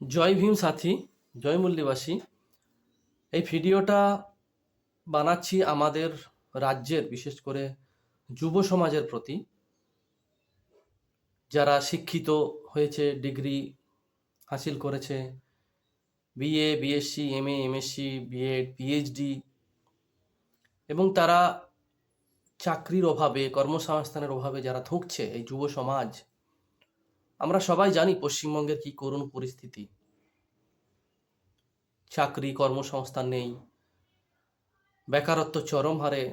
জয় ভীম সাথী, জয় মূল্যবাসী। এই ভিডিওটা বানাচ্ছি আমাদের রাজ্যের, বিশেষ করে যুব সমাজের প্রতি। যারা শিক্ষিত হয়েছে, ডিগ্রি হাসিল করেছে, BA, BSc, MA, MSc, BEd, PhD, এবং তারা চাকরির অভাবে, কর্মসংস্থানের অভাবে যারা ধুঁকছে এই যুব সমাজ আমরা সবাই জানি পশ্চিমবঙ্গের কি করুণ পরিস্থিতি। চাকরি, কর্মসংস্থান নেই, বেকারত্ব চরম হারে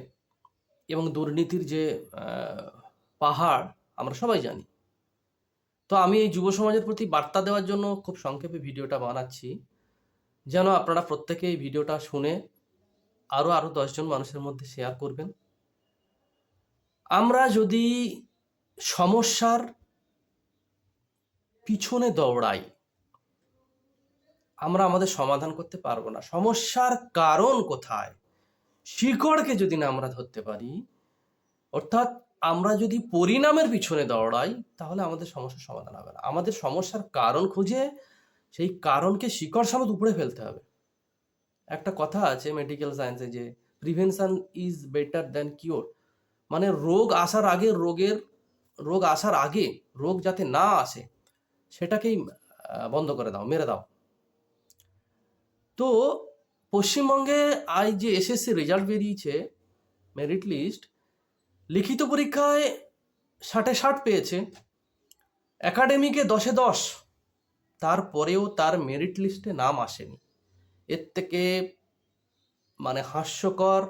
এবং দুর্নীতির যে পাহাড়, আমরা সবাই জানি। তো আমি এই যুব সমাজের প্রতি বার্তা দেওয়ার জন্য খুব সংক্ষেপে ভিডিওটা বানাচ্ছি। যেন আপনারা প্রত্যেকে এই ভিডিওটা শুনে আরও আরও দশজন মানুষের মধ্যে শেয়ার করবেন। আমরা যদি সমস্যার পিছনে দৌড়াই। আমরা আমাদের সমাধান করতে পারব না। সমস্যার কারণ কোথায়? শিকড়কে যদি না আমরা ধরতে পারি, অর্থাৎ আমরা যদি পরিণামের পিছনে দৌড়াই, তাহলে আমাদের সমস্যার সমাধান হবে না। আমাদের সমস্যার কারণ খুঁজে সেই কারণকে শিকড় সমেত উপড়ে ফেলতে হবে। একটা কথা আছে মেডিকেল সায়েন্সে যে prevention is better than cure মানে রোগ আসার আগে, রোগের, রোগ আসার আগে রোগ যাতে না আসে সেটাকেই বন্ধ করে দাও, মেরে দাও। তো পশ্চিমবঙ্গে আজ যে এসএসসি রেজাল্ট বেরিয়েছে মেরিট লিস্ট লিখিত পরীক্ষায় ষাটে ষাট পেয়েছে। একাডেমিকে দশে দশ। তারপরেও তার মেরিট লিস্টে নাম আসেনি। এর থেকে মানে হাস্যকর,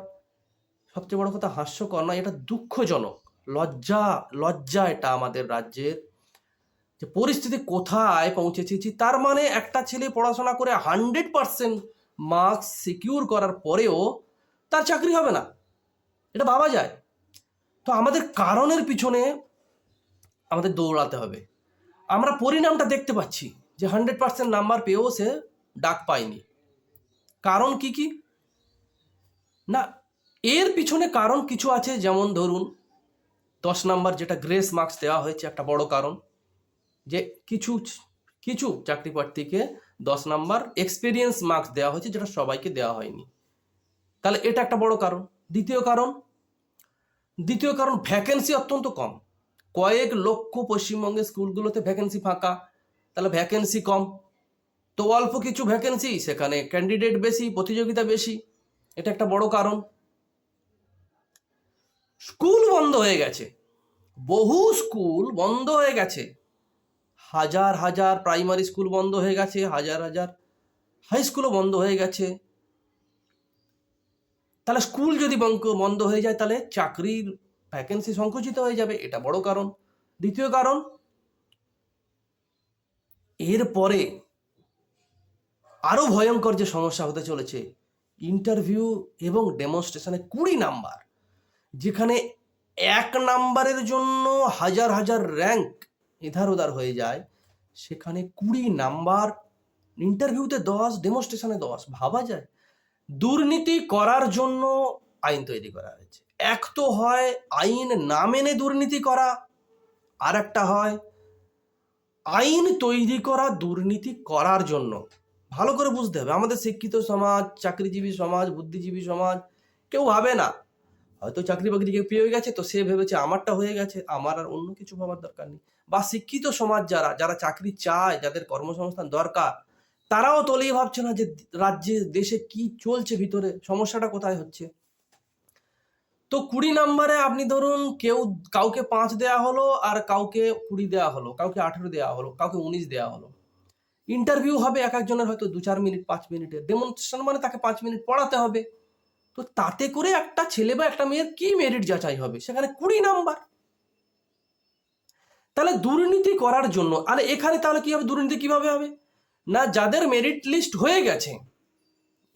সবচেয়ে বড় কথা হাস্যকর না এটা দুঃখজনক। লজ্জা লজ্জা এটা আমাদের রাজ্যের। যে পরিস্থিতি কোথায় পৌঁছেছি তার মানে একটা ছেলে পড়াশোনা করে হান্ড্রেড পার্সেন্ট মার্কস সিকিউর করার পরেও তার চাকরি হবে না। এটা ভাবা যায়। তো আমাদের কারণের পিছনে আমাদের দৌড়াতে হবে। আমরা পরিণামটা দেখতে পাচ্ছি যে হান্ড্রেড পার্সেন্ট নাম্বার পেয়েও সে ডাক পায়নি। কারণ কি কি? না, এর পিছনে কারণ কিছু আছে। যেমন ধরুন, দশ নাম্বার যেটা গ্রেস মার্কস দেওয়া হয়েছে, একটা বড় কারণ। যে কিছু কিছু চাকরি প্রার্থীকে দশ নাম্বার এক্সপিরিয়েন্স মার্কস দেওয়া হয়েছে যেটা সবাইকে দেওয়া হয়নি। তাহলে এটা একটা বড় কারণ। দ্বিতীয় কারণ দ্বিতীয় কারণ ভ্যাকেন্সি অত্যন্ত কম। কয়েক লক্ষ পশ্চিমবঙ্গের স্কুলগুলোতে ভ্যাকেন্সি ফাঁকা। তাহলে ভ্যাকেন্সি কম। তো অল্প কিছু ভ্যাকেন্সি সেখানে ক্যান্ডিডেট বেশি, প্রতিযোগিতা বেশি। এটা একটা বড় কারণ। স্কুল বন্ধ হয়ে গেছে। বহু স্কুল বন্ধ হয়ে গেছে। হাজার হাজার প্রাইমারি স্কুল বন্ধ হয়ে গেছে, হাজার হাজার হাই স্কুলও বন্ধ হয়ে গেছে। তাহলে স্কুল যদি বন্ধ হয়ে যায়, তাহলে চাকরির ভ্যাকেন্সি সংকুচিত হয়ে যাবে, এটা বড় কারণ। দ্বিতীয় কারণ, এরপরে আরও ভয়ঙ্কর যে সমস্যা হতে চলেছে ইন্টারভিউ এবং ডেমনস্ট্রেশনে কুড়ি নাম্বার, যেখানে এক নাম্বারের জন্য হাজার হাজার র্যাঙ্ক এধার ওধার হয়ে যায়। সেখানে কুড়ি নাম্বার ইন্টারভিউতে দশ ডেমনস্ট্রেশনে দশ, ভাবা যায়। দুর্নীতি করার জন্য আইন তৈরি করা হয়েছে। এক তো হয় আইন না মেনে দুর্নীতি করা আর একটা হয় আইন তৈরি করা, দুর্নীতি করার জন্য। ভালো করে বুঝতে হবে। আমাদের শিক্ষিত সমাজ, চাকরিজীবী সমাজ, বুদ্ধিজীবী সমাজ কেউ ভাবে না। হয়তো চাকরি বাকরি কেউ পেয়ে গেছে, তো সে ভেবেছে আমারটা হয়ে গেছে, আমার আর অন্য কিছু ভাবার দরকার নেই। বা শিক্ষিত সমাজ যারা যারা চাকরি চায়, যাদের কর্মসংস্থান দরকার, তারাও তোলেই ভাবছে না যে রাজ্যে, দেশে কি চলছে ভিতরে, সমস্যাটা কোথায় হচ্ছে? তো কুড়ি নাম্বারে আপনি ধরুন কেউ, কাউকে পাঁচ দেয়া হলো আর কাউকে কুড়ি দেওয়া হলো, কাউকে আঠেরো দেওয়া হলো, কাউকে উনিশ দেওয়া হলো। ইন্টারভিউ হবে এক একজনের হয়তো দু চার মিনিট, পাঁচ মিনিটের। ডেমনস্ট্রেশন মানে তাকে পাঁচ মিনিট পড়াতে হবে। তো তাতে করে একটা ছেলে বা একটা মেয়ের কি মেরিট যাচাই হবে? সেখানে কুড়ি নাম্বার তাহলে দুর্নীতি করার জন্য, আরে এখানে তাহলে কি হবে? দুর্নীতি কীভাবে হবে? না, যাদের মেরিট লিস্ট হয়ে গেছে,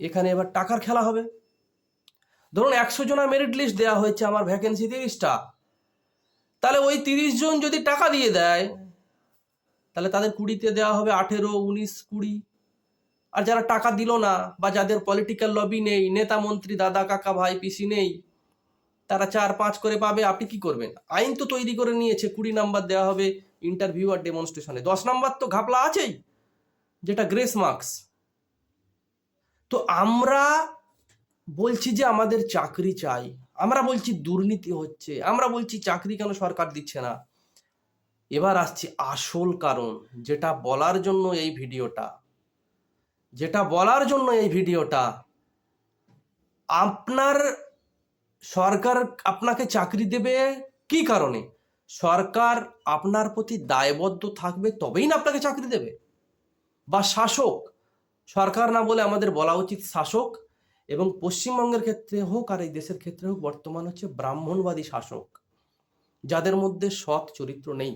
এখানে এবার টাকার খেলা হবে। ধরুন একশো জনের মেরিট লিস্ট দেওয়া হয়েছে আমার ভ্যাকেন্সি তিরিশটা। তাহলে ওই তিরিশ জন যদি টাকা দিয়ে দেয়, তাহলে তাদের কুড়িতে দেওয়া হবে আঠেরো, উনিশ, কুড়ি। আর যারা টাকা দিল না বা যাদের পলিটিক্যাল লবি নেই, নেতা মন্ত্রী, দাদা, কাকা, ভাই, পিসি নেই, তারা চার পাঁচ করে পাবে, আপনি কি করবেন? আইন তো তৈরি করে নিয়েছে, কুড়ি নাম্বার দেওয়া হবে ইন্টারভিউ আর ডেমনস্ট্রেশনে দশ নাম্বার তো ঘাপলা আছেই, যেটা গ্রেস মার্কস তো আমরা বলছি যে আমাদের চাকরি চাই, আমরা বলছি দুর্নীতি হচ্ছে, আমরা বলছি চাকরি কেন সরকার দিচ্ছে না। এবার আসছি আসল কারণ, যেটা বলার জন্য এই ভিডিওটা। যেটা বলার জন্য এই ভিডিওটা, আপনার সরকার আপনাকে চাকরি দেবে কি কারণে? সরকার আপনার প্রতি দায়বদ্ধ থাকবে তবেই না আপনাকে চাকরি দেবে। বা শাসক, সরকার না বলে আমাদের বলা উচিত শাসক, এবং পশ্চিমবঙ্গের ক্ষেত্রে হোক আর এই দেশের ক্ষেত্রে হোক, বর্তমান হচ্ছে ব্রাহ্মণবাদী শাসক, যাদের মধ্যে সৎ চরিত্র নেই।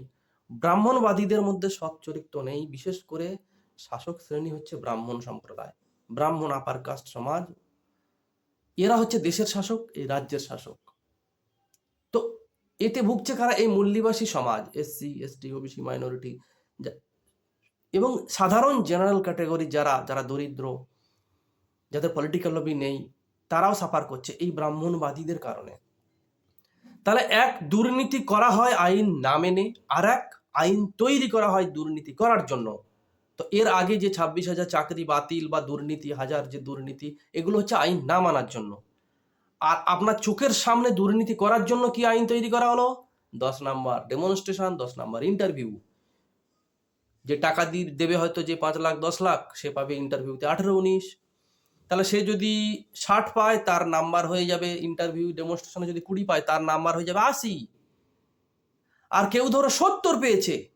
ব্রাহ্মণবাদীদের মধ্যে সৎ চরিত্র নেই, বিশেষ করে শাসক শ্রেণি হচ্ছে ব্রাহ্মণ সম্প্রদায়। ব্রাহ্মণ আপার কাস্ট সমাজ, এরা হচ্ছে দেশের শাসক, এই রাজ্যের শাসক। তো এতে ভুগছে কারা? এই মূল্যবাসী সমাজ এসসি এসটি ওবিসি মাইনরিটি এবং সাধারণ জেনারেল ক্যাটাগরি যারা যারা দরিদ্র, যাদের পলিটিক্যাল লবি নেই, তারাও সাফার করছে এই ব্রাহ্মণবাদীদের কারণে। তাহলে এক, দুর্নীতি করা হয় আইন না মেনে, আর এক, আইন তৈরি করা হয় দুর্নীতি করার জন্য। তো এর আগে যে ছাব্বিশ হাজার চাকরি বাতিল বা দুর্নীতি, হাজার যে দুর্নীতি, এগুলো হচ্ছে আইন না মানার জন্য। আর আপনার চোখের সামনে দুর্নীতি করার জন্য কি আইন তৈরি করা হলো? দশ নাম্বার ডেমনস্ট্রেশন দশ নাম্বার ইন্টারভিউ যে টাকা দিয়ে দেবে হয়তো যে পাঁচ লাখ, দশ লাখ, সে পাবে ইন্টারভিউতে আঠেরো, উনিশ। তাহলে সে যদি ষাট পায়, তার নাম্বার হয়ে যাবে ইন্টারভিউ ডেমনস্ট্রেশনে যদি কুড়ি পায়, তার নাম্বার হয়ে যাবে আশি। আর কেউ ধরো সত্তর পেয়েছে,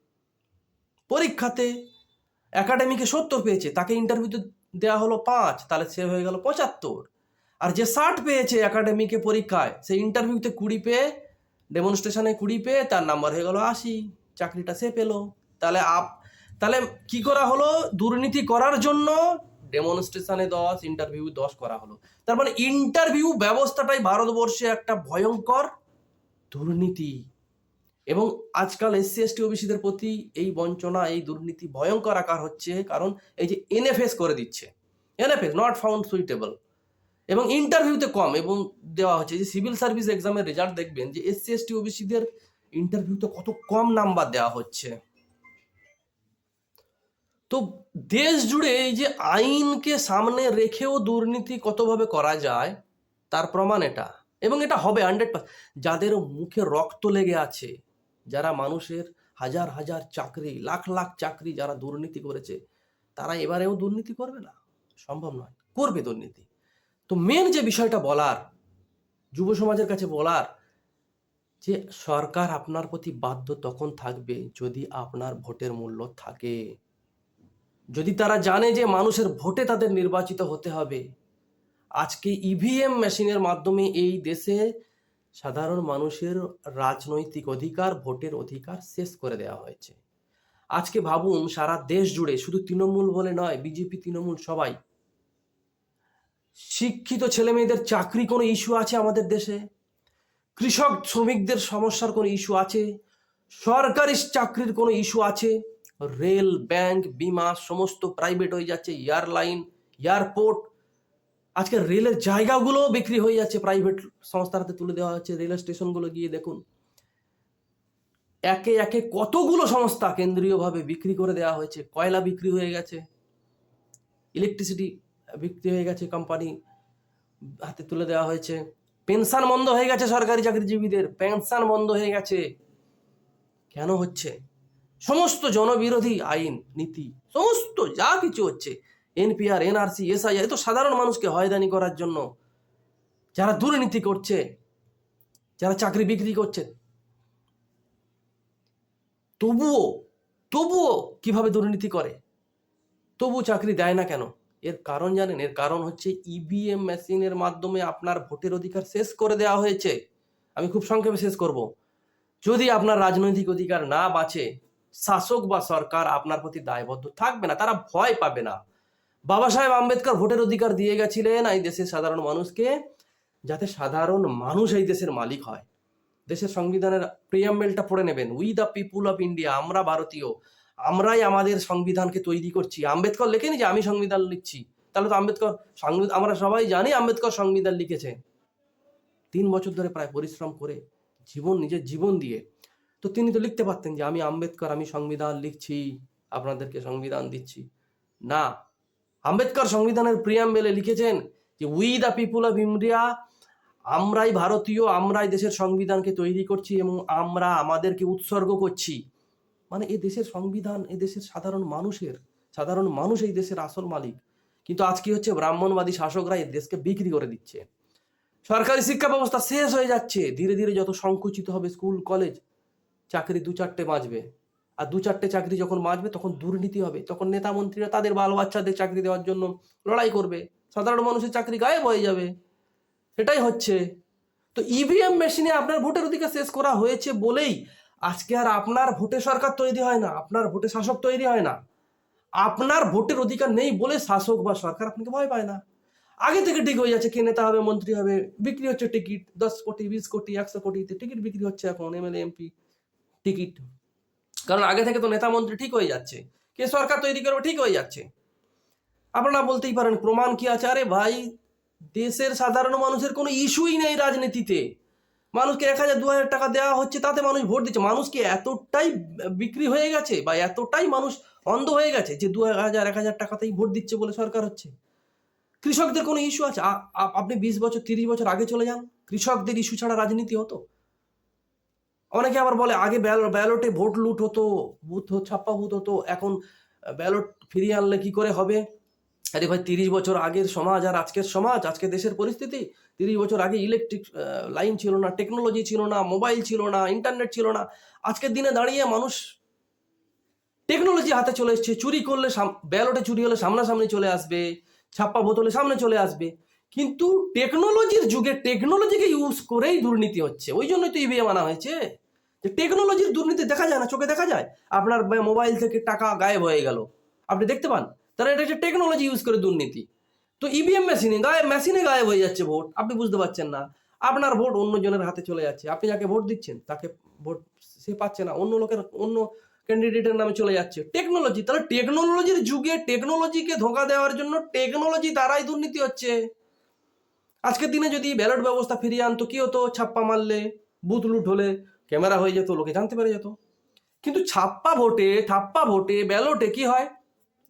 পরীক্ষাতে একাডেমিকে সত্তর পেয়েছে, তাকে ইন্টারভিউতে দেওয়া হলো পাঁচ, তাহলে সে হয়ে গেল পঁচাত্তর। আর যে ষাট পেয়েছে একাডেমিকে পরীক্ষায় সে ইন্টারভিউতে কুড়ি পেয়ে ডেমনস্ট্রেশনে কুড়ি পেয়ে, তার নাম্বার হয়ে গেল আশি, চাকরিটা সে পেল। তাহলে আপ, তাহলে কি করা হলো? দুর্নীতি করার জন্য ডেমনস্ট্রেশনে দশ ইন্টারভিউ দশ করা হলো। তার মানে ইন্টারভিউ ব্যবস্থাটাই ভারতবর্ষে একটা ভয়ঙ্কর দুর্নীতি। এবং আজকাল এসসি এসটি ওবিসিদের প্রতি এই বঞ্চনা, এই দুর্নীতি ভয়ঙ্কর আকার হচ্ছে কারণ এই যে এনএফএস করে দিচ্ছে। এনএফএস নট ফাউন্ড সুইটেবল এবং ইন্টারভিউতে কম এবং দেওয়া হচ্ছে যে সিভিল সার্ভিস এক্সামের রেজাল্ট দেখবেন যে এসসি এসটি ওবিসিদের ইন্টারভিউতে কত কম নাম্বার দেওয়া হচ্ছে। তো দেশ জুড়ে এই যে আইনকে সামনে রেখেও দুর্নীতি কতভাবে করা যায়, তার প্রমাণ এটা। এবং এটা হবে হান্ড্রেড যাদের মুখে রক্ত লেগে আছে যারা মানুষের হাজার হাজার চাকরি, লাখ লাখ চাকরি যারা দুর্নীতি করেছে, তারা এবারেও দুর্নীতি করবে না? সম্ভব নয়। করবে দুর্নীতি। তো মেন যে বিষয়টা বলার, যুব সমাজের কাছে বলার, যে সরকার আপনার প্রতি বাধ্য তখন থাকবে যদি আপনার ভোটের মূল্য থাকে। যদি তারা জানে যে মানুষের ভোটে তাদের নির্বাচিত হতে হবে, আজকে ইভিএম মেশিনের মাধ্যমে এই দেশে সাধারণ মানুষের রাজনৈতিক অধিকার, ভোটের অধিকার শেষ করে দেওয়া হয়েছে। আজকে ভাবুন, সারা দেশ জুড়ে, শুধু তৃণমূল বলে নয়, বিজেপি, তৃণমূল, সবাই। শিক্ষিত ছেলে মেয়েদের চাকরি কোনো ইস্যু আছে আমাদের দেশে? কৃষক, শ্রমিকদের সমস্যার কোনো ইস্যু আছে? সরকারি চাকরির কোনো ইস্যু আছে? রেল, ব্যাংক, বিমা, সমস্ত প্রাইভেট হয়ে যাচ্ছে, এয়ারলাইন, এয়ারপোর্ট আজকে রেলের জায়গাগুলো বিক্রি হয়ে যাচ্ছে প্রাইভেট সংস্থার হাতে তুলে দেওয়া হচ্ছে রেল স্টেশনগুলো গিয়ে দেখুন। একে একে কতগুলো সংস্থা কেন্দ্রীয়ভাবে বিক্রি করে দেওয়া হয়েছে, কয়লা বিক্রি হয়ে গেছে ইলেকট্রিসিটি বিক্রি হয়ে গেছে কোম্পানি হাতে তুলে দেওয়া হয়েছে। পেনশন বন্ধ হয়ে গেছে সরকারি চাকরিজীবীদের পেনশন বন্ধ হয়ে গেছে। কেন হচ্ছে? সমস্ত জনবিরোধী আইন, নীতি, সমস্ত যা কিছু হচ্ছে এনপিআর, এনআরসি এসআইআর তো সাধারণ মানুষকে হয়রানি করার জন্য। যারা দুর্নীতি করছে, যারা চাকরি বিক্রি করছে, তবুও তবুও কীভাবে দুর্নীতি করে? তবু চাকরি দেয় না কেন? এর কারণ জানেন? এর কারণ হচ্ছে ইভিএম মেশিনের মাধ্যমে আপনার ভোটের অধিকার শেষ করে দেওয়া হয়েছে। আমি খুব সংক্ষেপে শেষ করব। যদি আপনার রাজনৈতিক অধিকার না বাঁচে, শাসক বা সরকার আপনার প্রতি দায়বদ্ধ থাকবে না, তারা ভয় পাবে না। বাবা সাহেব আম্বেদকর ভোটের অধিকার দিয়ে গেছিলেন এই দেশের সাধারণ মানুষকে, যাতে সাধারণ মানুষ এই দেশের মালিক হয়। দেশের সংবিধানের প্রিয়াম্বেলটা পড়ে নেবেন। We the people of India আমরা ভারতীয়, আমরাই আমাদের সংবিধানকে তৈরি করছি। আম্বেদকর লেখেনি যে আমি সংবিধান লিখছি? তাহলে তো আম্বেদকর সংবিধান, আমরা সবাই জানি আম্বেদকর সংবিধান লিখেছে। তিন বছর ধরে প্রায় পরিশ্রম করে, জীবন, নিজের জীবন দিয়ে, তো তিনি তো লিখতে পারতেন যে আমি আম্বেদকর, আমি সংবিধান লিখছি, আপনাদেরকে সংবিধান দিচ্ছি। না আম্বেদকর সংবিধানের প্রিয়াম্বেলে লিখেছেন যে we the people of India আমরাই ভারতীয়, আমরাই দেশের সংবিধানকে তৈরি করছি এবং আমরা আমাদেরকে উৎসর্গ করছি। মানে এ দেশের সংবিধান, এ দেশের সাধারণ মানুষের, সাধারণ মানুষ এই দেশের আসল মালিক। কিন্তু আজকে হচ্ছে? ব্রাহ্মণবাদী শাসকরা এই দেশকে বিক্রি করে দিচ্ছে। সরকারি শিক্ষা ব্যবস্থা শেষ হয়ে যাচ্ছে। ধীরে ধীরে যত সংকুচিত হবে স্কুল, কলেজ, চাকরি দু চারটে বাঁচবে। আর দু চারটে চাকরি যখন বাঁচবে, তখন দুর্নীতি হবে। তখন নেতা মন্ত্রীরা তাদের বাল বাচ্চাদের চাকরি দেওয়ার জন্য লড়াই করবে। সাধারণ মানুষের চাকরি গায়েব হয়ে যাবে। সেটাই হচ্ছে। তো ইভিএম মেশিনে আপনার ভোটের অধিকার শেষ করা হয়েছে বলেই আজকে আর আপনার ভোটে সরকার তৈরি হয় না, আপনার ভোটে শাসক তৈরি হয় না। আপনার ভোটের অধিকার নেই বলে শাসক বা সরকার আপনাকে ভয় পায় না। আগে থেকে ঠিক হয়ে যাচ্ছে, কে নেতা হবে, মন্ত্রী হবে, বিক্রি হচ্ছে টিকিট, দশ কোটি, বিশ কোটি, একশো কোটিতে টিকিট বিক্রি হচ্ছে এখন, এমএলএ, এমপি, টিকিট। কারণ আগে থেকে তো নেতা মন্ত্রী ঠিক হয়ে যাচ্ছে, কে সরকার তৈরি করবে ঠিক হয়ে যাচ্ছে। আপনারা বলতেই পারেন, প্রমাণ কি আছে? আরে ভাই, দেশের সাধারণ মানুষের কোনো ইস্যুই নেই রাজনীতিতে। মানুষকে এক হাজার, দু হাজার টাকা দেওয়া হচ্ছে, তাতে মানুষ ভোট দিচ্ছে। মানুষকে এতটাই বিক্রি হয়ে গেছে বা এতটাই মানুষ অন্ধ হয়ে গেছে যে দু হাজার, এক হাজার টাকাতেই ভোট দিচ্ছে বলে সরকার হচ্ছে। কৃষকদের কোনো ইস্যু আছে? আপনি বিশ বছর, তিরিশ বছর আগে চলে যান। কৃষকদের ইস্যু ছাড়া রাজনীতি হতো? অনেকে আবার বলে, আগে ব্যাল- ব্যালটে ভোট লুট হতো হ- ছাপ্পা বুথ হতো, এখন ব্যালট ফিরিয়ে আনলে কি করে হবে? আরে ভাই, তিরিশ বছর আগের সমাজ আর আজকের সমাজ, আজকে দেশের পরিস্থিতি। তিরিশ বছর আগে ইলেকট্রিক লাইন ছিল না টেকনোলজি ছিল না মোবাইল ছিল না ইন্টারনেট ছিল না। আজকের দিনে দাঁড়িয়ে মানুষ টেকনোলজি হাতে চলে এসছে। চুরি করলে ব্যালটে চুরি হলে সামনাসামনি চলে আসবে, ছাপ্পা বোতলে সামনে চলে আসবে। কিন্তু টেকনোলজির যুগে টেকনোলজিকে ইউজ করেই দুর্নীতি হচ্ছে। ওই জন্যই তো ইভিএম আনা হয়েছে। যে টেকনোলজির দুর্নীতি দেখা যায় না, চোখে দেখা যায়? আপনার মোবাইল থেকে টাকা গায়েব হয়ে গেল। আপনি দেখতে পান? তারা এটা হচ্ছে টেকনোলজি ইউজ করে দুর্নীতি। তো ইভিএম মেশিনে গায়ে মেশিনে গায়েব হয়ে যাচ্ছে ভোট আপনি বুঝতে পারছেন না। আপনার ভোট অন্য জনের হাতে চলে যাচ্ছে। আপনি যাকে ভোট দিচ্ছেন, তাকে ভোট সে পাচ্ছে না। অন্য লোকের অন্য ক্যান্ডিডেটের নামে চলে যাচ্ছে। টেকনোলজি তাহলে টেকনোলজির যুগে টেকনোলজিকে ধোকা দেওয়ার জন্য টেকনোলজি দ্বারাই দুর্নীতি হচ্ছে। আজকের দিনে যদি ব্যালট ব্যবস্থা ফিরিয়ে আনতো, কি হতো? ছাপ্পা মারলে, বুথ লুট হলে ক্যামেরা হয়ে যেত, লোকে জানতে পেরে যেত। কিন্তু ছাপ্পা ভোটে থাপ্পা ভোটে ব্যালটে কি হয়?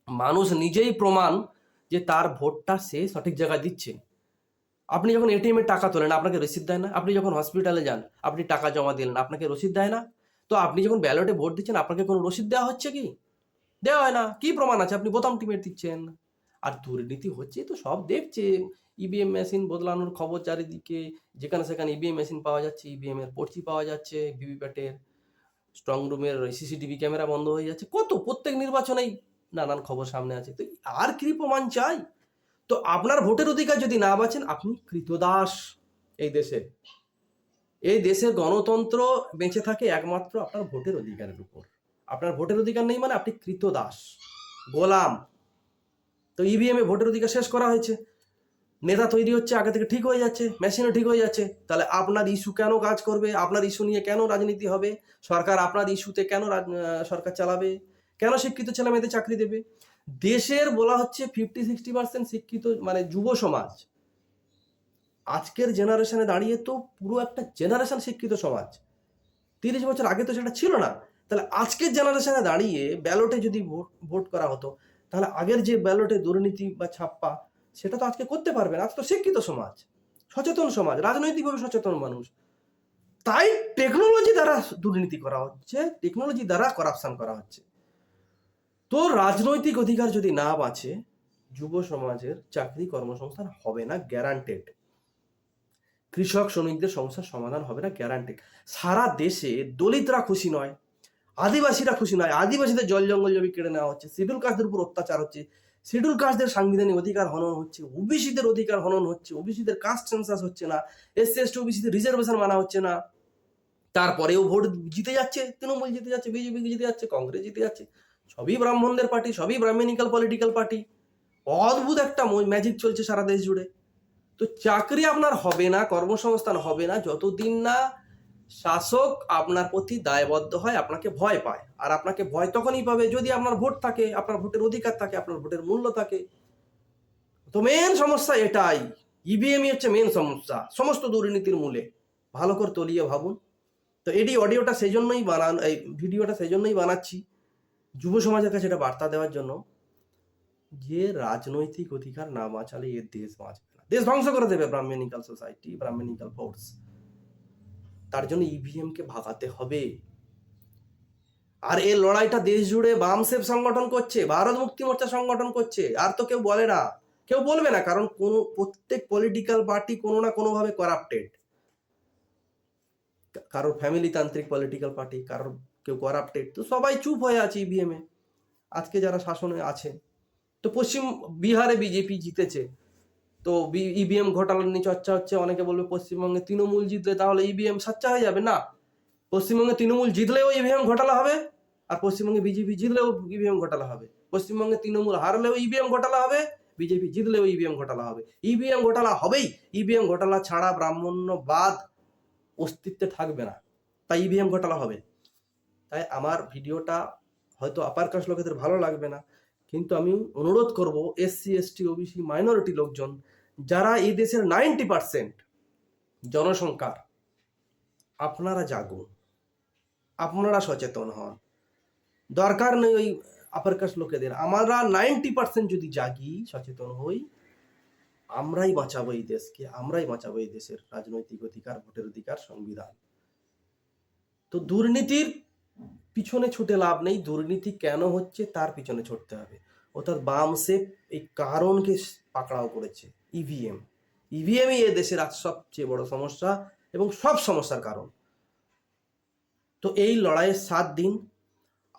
মানুষ নিজেই প্রমাণ যে তার ভোটটা সে সঠিক জায়গায় দিচ্ছে। আপনি যখন এটিএম টাকা তোলেন, আপনাকে রসিদ দেয় না? আপনি যখন হসপিটালে যান, আপনি টাকা জমা দিলেন, আপনাকে রসিদ দেয় না? তো আপনি যখন ব্যালটে ভোট দিচ্ছেন, আপনাকে কোনো রসিদ দেওয়া হচ্ছে কি? দেওয়া হয় না। কি প্রমাণ আছে? আপনি বোতাম টিপে দিচ্ছেন। আর দুর্নীতি হচ্ছে তো সব দেখছে। ইভিএম মেশিন বদলানোর খবর চারিদিকে, যেখানে সেখানে ইভিএম মেশিন পাওয়া যাচ্ছে ইভিএম এর পর্চি পাওয়া যাচ্ছে ভিভিপ্যাটের স্ট্রং রুমের সিসিটিভি ক্যামেরা বন্ধ হয়ে যাচ্ছে। কত? প্রত্যেক নির্বাচনেই নানান খবর সামনে আছে। তো আর কি প্রমাণ চাই? তো আপনার ভোটের অধিকার যদি না বাঁচেন, আপনি কৃতদাস এই দেশে। এই দেশের গণতন্ত্র বেঁচে থাকে একমাত্র আপনার ভোটের অধিকারের উপর। আপনার ভোটের অধিকার নেই মানে আপনি কৃতদাস, গোলাম। তো ইভিএম এ ভোটের অধিকার শেষ করা হয়েছে। নেতা তৈরি হচ্ছে, আগে থেকে ঠিক হয়ে যাচ্ছে মেশিনও ঠিক হয়ে যাচ্ছে। তাহলে আপনার ইস্যু কেন কাজ করবে? আপনার ইস্যু নিয়ে কেন রাজনীতি হবে? সরকার আপনার ইস্যুতে কেন সরকার চালাবে? কেন শিক্ষিত ছেলে মেয়েদের চাকরি দেবে? দেশের বলা হচ্ছে ফিফটি সিক্সটি পার্সেন্ট শিক্ষিত মানে যুব সমাজ, আজকের জেনারেশনে দাঁড়িয়ে তো পুরো একটা জেনারেশন শিক্ষিত সমাজ। তিরিশ বছর আগে তো সেটা ছিল না। তাহলে আজকের জেনারেশনে দাঁড়িয়ে ব্যালটে যদি ভোট ভোট করা হতো, তাহলে আগের যে ব্যালটে দুর্নীতি বা ছাপ্পা সেটা তো আজকে করতে পারবে না। আজ তো শিক্ষিত সমাজ, সচেতন সমাজ, রাজনৈতিকভাবে সচেতন মানুষ। তাই টেকনোলজি দ্বারা দুর্নীতি করা হচ্ছে টেকনোলজি দ্বারা করাপশন করা হচ্ছে। তো রাজনৈতিক অধিকার যদি না বাঁচে, যুব সমাজের চাকরি কর্মসংস্থান হবে না গ্যারান্টেড কৃষক শ্রমিকদের সমস্যার সমাধান হবে না গ্যারান্টেড সারা দেশে দলিতরা খুশি নয়, আদিবাসীরা খুশি নয়, আদিবাসীদের জল জঙ্গল জমি কেড়ে নেওয়া হচ্ছে সিভিল কাস্টদের উপর অত্যাচার হচ্ছে। শিডিউল কাস্টদের সাংবিধানিক অধিকার হনন হচ্ছে, ওবিসিদের অধিকার হনন হচ্ছে, ওবিসিদের কাস্ট সেন্সাস হচ্ছে না এসসি এসটি ওবিসিদের রিজার্ভেশন মানা হচ্ছে না। তারপরেও ভোট জিতে যাচ্ছে, তৃণমূল জিতে যাচ্ছে বিজেপি জিতে যাচ্ছে, কংগ্রেস জিতে যাচ্ছে, সবই ব্রাহ্মণদের পার্টি, সবই ব্রাহ্মণিক্যাল পলিটিক্যাল পার্টি অদ্ভুত একটা ম্যাজিক চলছে সারা দেশ জুড়ে। তো চাকরি আপনার হবে না, কর্মসংস্থান হবে না, যতদিন না শাসক আপনার প্রতি দায়বদ্ধ হয়, আপনাকে ভয় পায়। আর আপনাকে ভয় তখনই পাবে যদি আপনার ভোট থাকে, আপনার ভোটের অধিকার থাকে, আপনার ভোটের মূল্য থাকে। তো মেন সমস্যা এটাই। ইভিএমই হচ্ছে মেন সমস্যা। সমস্ত দুর্নীতির মূলে। ভালো করে তলিয়ে ভাবুন। তো এটি অডিওটা সেই জন্যই বানান, এই ভিডিওটা সেই জন্যই বানাচ্ছি। যুব সমাজের কাছে এটা বার্তা দেওয়ার জন্য যে রাজনৈতিক অধিকার না বাঁচালে এর দেশ বাঁচবে না। দেশ ধ্বংস করে দেবে ব্রাহ্মণিকাল সোসাইটি, ব্রাহ্মণিকাল ফোর্স। তার জন্য ইভিএম কে ভাগাতে হবে। আর এই লড়াইটা দেশ জুড়ে বামসেফ সংগঠন করছে, ভারত মুক্তি মোর্চা সংগঠন করছে, আর তো কেউ বলে না। কেউ বলবে না, কারণ কোন, প্রত্যেক পলিটিক্যাল পার্টি কোনো না কোনো ভাবে করাপ্টেড কারোর ফ্যামিলি তান্ত্রিক পলিটিক্যাল পার্টি কারোর কেউ করাপ্টেড তো সবাই চুপ হয়ে আছে ইভিএম এ। আজকে যারা শাসনে আছে। তো পশ্চিম বিহারে বিজেপি জিতেছে। তো ইভিএম ঘোটালা নিয়ে চর্চা হচ্ছে, অনেকে বলবে পশ্চিমবঙ্গে তৃণমূল জিতলে তাহলে ইভিএম সাচ্চা হয়ে যাবে। না, পশ্চিমবঙ্গে তৃণমূল জিতলেও ইভিএম ঘোটালা হবে, আর পশ্চিমবঙ্গে বিজেপি জিতলেও ইভিএম ঘোটালা হবে। পশ্চিমবঙ্গে তৃণমূল হারলেও ইভিএম ঘোটালা হবে বিজেপি জিতলেও ইভিএম ঘোটালা হবে। ইভিএম ঘোটালা হবেই ইভিএম ঘোটালা ছাড়া ব্রাহ্মণ্যবাদ অস্তিত্বে থাকবে না। তাই ইভিএম ঘোটালা হবে। তাই আমার ভিডিওটা হয়তো আপার কাস্ট লোকেদের ভালো লাগবে না। কিন্তু আমি অনুরোধ করব এসসি, এসটি, ওবিসি মাইনরিটি লোকজন, যারা এই দেশের নাইনটি পার্সেন্ট জনসংখ্যার, আপনারা জাগুন। আপনারা সচেতন হন। দরকার নেই ওই আপার কাস্ট লোকেদের। আমরা নাইনটি পার্সেন্ট যদি জাগি, সচেতন হই, আমরাই বাঁচাবো এই দেশকে, আমরাই বাঁচাবো এই দেশের রাজনৈতিক অধিকার, ভোটের অধিকার, সংবিধান। তো দুর্নীতির পিছনে ছুটে লাভ নেই, দুর্নীতি কেন হচ্ছে তার পিছনে ছুটতে হবে। অর্থাৎ বামসেপ এই কারণকে পাকড়াও করেছে ইভিএম ইভিএমই এ দেশের আজ সবচেয়ে বড় সমস্যা এবং সব সমস্যার কারণ। তো এই লড়াইয়ের সাত দিন,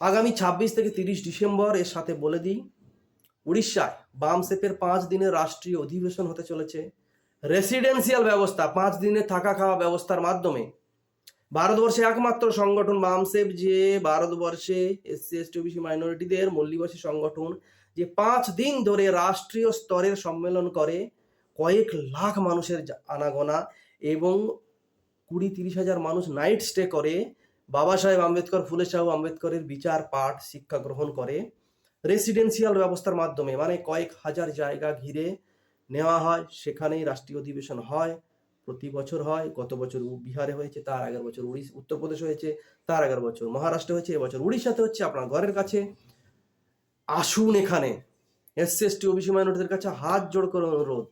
আগামী ছাব্বিশ থেকে তিরিশ ডিসেম্বর এর সাথে বলে দিই, উড়িষ্যায় বামসেপের পাঁচ দিনের রাষ্ট্রীয় অধিবেশন হতে চলেছে। রেসিডেন্সিয়াল ব্যবস্থা, পাঁচ দিনে থাকা খাওয়া ব্যবস্থার মাধ্যমে ভারতবর্ষে একমাত্র সংগঠন বামসেপ যে, ভারতবর্ষে এসসি এসটি ওবিসি মাইনরিটিদের মল্লিবাসী সংগঠন যে পাঁচ দিন ধরে রাষ্ট্রীয় স্তরের সম্মেলন করে, কয়েক লাখ মানুষের আনাগোনা এবং কুড়ি তিরিশ হাজার মানুষ নাইট স্টে করে। বাবা সাহেব আম্বেদকর, ফুলে সাহেব আম্বেদকরের বিচার পাঠ, শিক্ষা গ্রহণ করে রেসিডেন্সিয়াল ব্যবস্থার মাধ্যমে। মানে কয়েক হাজার জায়গা ঘিরে নেওয়া হয়, সেখানেই রাষ্ট্রীয় অধিবেশন হয়। প্রতি বছর হয়, গত বছর বিহারে হয়েছে, তার আগের বছর উড়িষ্যা উত্তরপ্রদেশ হয়েছে, তার আগের বছর মহারাষ্ট্রে হয়েছে, এবছর উড়িষ্যাতে হচ্ছে, আপনার ঘরের কাছে। আসুন এখানে এসসি এসটি ওবিসি মাইনরিটিদের কাছে হাত জোড় করে অনুরোধ।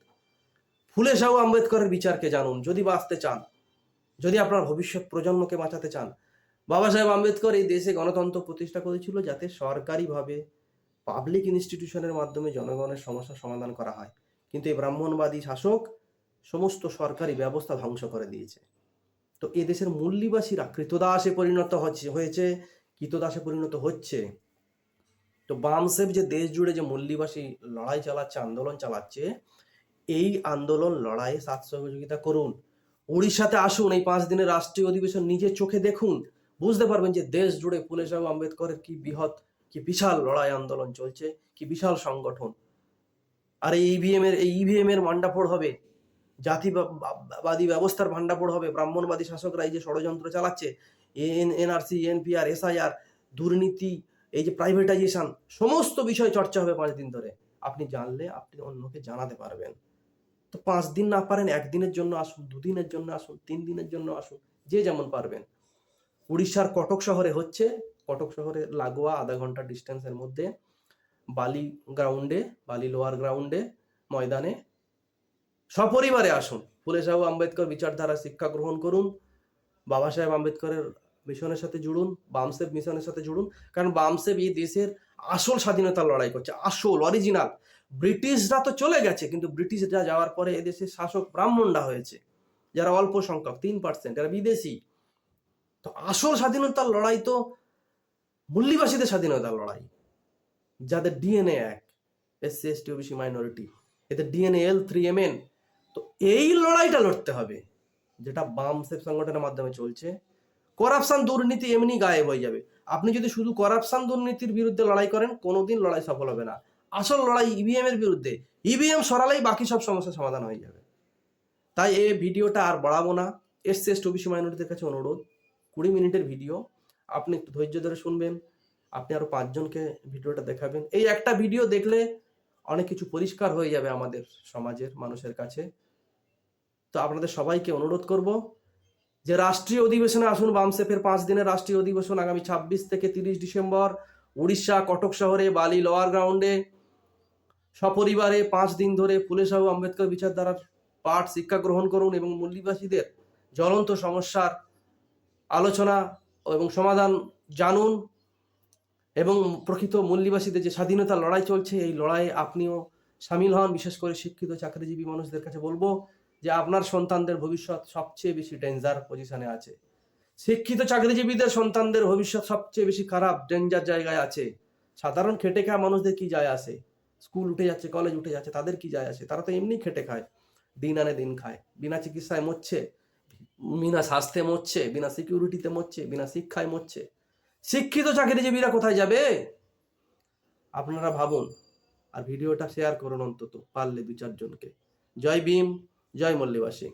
ফুলে সাহু আম্বেদকরের বিচারকে জানুন, যদি বাঁচতে চান, যদি আপনার ভবিষ্যৎ প্রজন্মকে বাঁচাতে চান। বাবা সাহেব আম্বেদকর এই দেশে গণতন্ত্র প্রতিষ্ঠা করেছিল যাতে সরকারিভাবে পাবলিক ইনস্টিটিউশনের মাধ্যমে জনগণের সমস্যার সমাধান করা হয়। কিন্তু এই ব্রাহ্মণবাদী শাসক সমস্ত সরকারি ব্যবস্থা ধ্বংস করে দিয়েছে। তো এ দেশের মূল্যবাসীরা কৃতদাসে পরিণত হচ্ছে, হয়েছে, কৃতদাসে পরিণত হচ্ছে। তো বামসেব যে দেশ জুড়ে যে মূল্যবাসী লড়াই চালাচ্ছে, আন্দোলন চালাচ্ছে, এই আন্দোলন লড়াইয়ে সাথ সহযোগিতা করুন। উড়িষ্যাতে আসুন, এই পাঁচ দিনের রাষ্ট্রীয় অধিবেশন নিজের চোখে দেখুন। বুঝতে পারবেন যে দেশ জুড়ে ফুলে সাহেব আম্বেদকরের কি বৃহৎ, কি বিশাল লড়াই আন্দোলন চলছে, কি বিশাল সংগঠন। আর এই ইভিএম এর, এই ইভিএম এর মান্ডাফোড় হবে। জাতিবাদী ব্যবস্থার ভান্ডাফোড় হবে। ব্রাহ্মণবাদী শাসকরা এই যে ষড়যন্ত্র চালাচ্ছে এন এনআরসি এনপিআর এসআইআর দুর্নীতি, এই যে প্রাইভেটাইজেশন সমস্ত বিষয় চর্চা হবে পাঁচ দিন ধরে। আপনি জানলে আপনি অন্যকে জানাতে পারবেন। তো পাঁচ দিন না পারেন, একদিনের জন্য আসুন, দুদিনের জন্য আসুন, তিন দিনের জন্য আসুন, যে যেমন পারবেন। উড়িষ্যার কটক শহরে হচ্ছে, কটক শহরে লাগোয়া আধা ঘণ্টা ডিস্টেন্সের মধ্যে, বালি গ্রাউন্ডে বালি লোয়ার গ্রাউন্ডে ময়দানে সপরিবারে আসুন। ফুলে সাহেব আম্বেদকর বিচারধারা শিক্ষা গ্রহণ করুন। বাবা সাহেব আম্বেদকরের মিশনের সাথে জুড়ুন বামসেব মিশনের সাথে জুড়ুন, কারণ বামসেব এই দেশের আসল স্বাধীনতার লড়াই করছে, আসল অরিজিনাল ব্রিটিশরা তো চলে গেছে, কিন্তু ব্রিটিশরা যাওয়ার পরে এদেশের শাসক ব্রাহ্মণরা হয়েছে, যারা অল্প সংখ্যক, তিন পার্সেন্ট যারা বিদেশি। তো আসল স্বাধীনতার লড়াই তো মূল্যবাসীদের স্বাধীনতার লড়াই, যাদের ডিএনএ এক এসসি এসটি ওবিসি মাইনরিটি এদের DNA L three M N তো এই লড়াইটা লড়তে হবে, যেটা বামসেফ সংগঠনের মাধ্যমে চলছে। করাপশান দুর্নীতি এমনি গায়েব হয়ে যাবে। আপনি যদি শুধু করাপশন দুর্নীতির বিরুদ্ধে লড়াই করেন, কোনোদিন লড়াই সফল হবে না। আসল লড়াই ইভিএম এর বিরুদ্ধে। ইভিএম সরালেই বাকি সব সমস্যার সমাধান হয়ে যাবে। তাই এই ভিডিওটা আর বাড়াবো না। এসসি এসটি ওবিসি মাইনরিটিদের কাছে অনুরোধ, কুড়ি মিনিটের ভিডিও। আপনি একটু ধৈর্য ধরে শুনবেন, আপনি আরও পাঁচজনকে ভিডিওটা দেখাবেন। এই একটা ভিডিও দেখলে অনেক কিছু পরিষ্কার হয়ে যাবে আমাদের সমাজের মানুষের কাছে। তো আপনাদের সবাইকে অনুরোধ করব যে রাষ্ট্রীয় অধিবেশনে আসুন বামসেফের পাঁচ দিনের রাষ্ট্রীয় অধিবেশন আগামী ছাব্বিশ থেকে তিরিশ ডিসেম্বর উড়িষ্যা কটক শহরে বালি, লোয়ার গ্রাউন্ডে। সপরিবারে পাঁচ দিন ধরে ফুলে সাহু আম্বেদকর বিচারধারার পাঠ শিক্ষা গ্রহণ করুন এবং মূল্যবাসীদের জ্বলন্ত সমস্যার আলোচনা এবং সমাধান জানুন এবং প্রকৃত মূল্যবাসীদের যে স্বাধীনতা লড়াই চলছে, এই লড়াইয়ে আপনিও সামিল হন। বিশেষ করে শিক্ষিত, চাকরিজীবী মানুষদের কাছে বলব যে আপনার সন্তানদের ভবিষ্যৎ সবচেয়ে বেশি ডেঞ্জার পজিশনে আছে। শিক্ষিত চাকরিজীবীদের সন্তানদের ভবিষ্যৎ সবচেয়ে বেশি খারাপ ডেঞ্জার জায়গায় আছে। সাধারণ খেটে খাওয়া মানুষদের কি যায় আসে? স্কুল উঠে যাচ্ছে কলেজ উঠে যাচ্ছে, তাদের কি যায় আসে? তারা তো এমনি খেটে খায়। দিন আনে দিন খায়। বিনা চিকিৎসায় মরছে, বিনা স্বাস্থ্যে মরছে, বিনা সিকিউরিটিতে মরছে, বিনা শিক্ষায় মরছে। শিক্ষিত চাকরিজীবীরা কোথায় যাবে? আপনারা ভাবুন। আর ভিডিওটা শেয়ার করুন অন্তত, পারলে দু চারজনকে। জয় ভীম। জয় মল্লিবাসী।